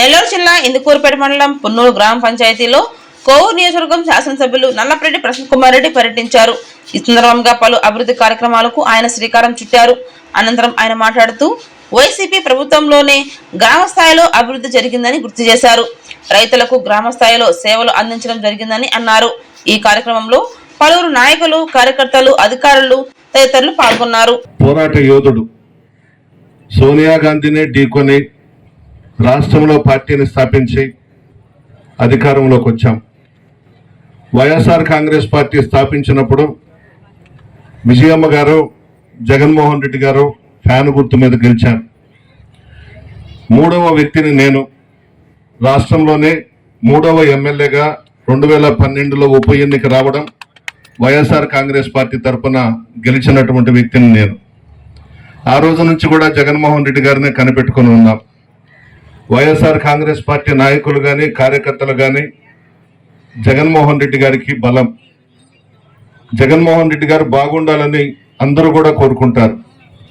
నెల్లూరు జిల్లా ఇందుకూరుపేట మండలం పున్నూరు గ్రామ పంచాయతీలో కోవూరు నియోజకవర్గం శాసనసభ్యులు నల్లపరెడ్డి ప్రసన్న కుమార్ రెడ్డి పర్యటించారు. ఈ సందర్భంగా పలు అభివృద్ధి కార్యక్రమాలకు ఆయన శ్రీకారం చుట్టారు. అనంతరం ఆయన మాట్లాడుతూ వైసీపీ ప్రభుత్వంలోనే గ్రామ స్థాయిలో అభివృద్ధి జరిగిందని గుర్తు చేశారు. రైతులకు గ్రామ స్థాయిలో సేవలు అందించడం జరిగిందని అన్నారు. ఈ కార్యక్రమంలో పలువురు నాయకులు కార్యకర్తలు అధికారులు తదితరులు పాల్గొన్నారు. పోరాట యోధుడు సోనియా గాంధీని ఢీకొని రాష్ట్రంలో పార్టీని స్థాపించి అధికారంలోకి వచ్చాం. వైఎస్ఆర్ కాంగ్రెస్ పార్టీ స్థాపించినప్పుడు విజయమ్మ గారు జగన్మోహన్ రెడ్డి గారు ఫ్యాన్ గుర్తు మీద గెలిచాను మూడవ వ్యక్తిని నేను రాష్ట్రంలోనే మూడవ ఎమ్మెల్యేగా రెండు వేల పన్నెండులో ఉప ఎన్నిక రావడం వైఎస్ఆర్ కాంగ్రెస్ పార్టీ తరఫున గెలిచినటువంటి వ్యక్తిని నేను. ఆ రోజు నుంచి కూడా జగన్మోహన్ రెడ్డి గారిని కనిపెట్టుకుని ఉన్నాం. వైఎస్ఆర్ కాంగ్రెస్ పార్టీ నాయకులు కానీ కార్యకర్తలు కానీ జగన్మోహన్ రెడ్డి గారికి బలం. జగన్మోహన్ రెడ్డి గారు బాగుండాలని అందరూ కూడా కోరుకుంటారు.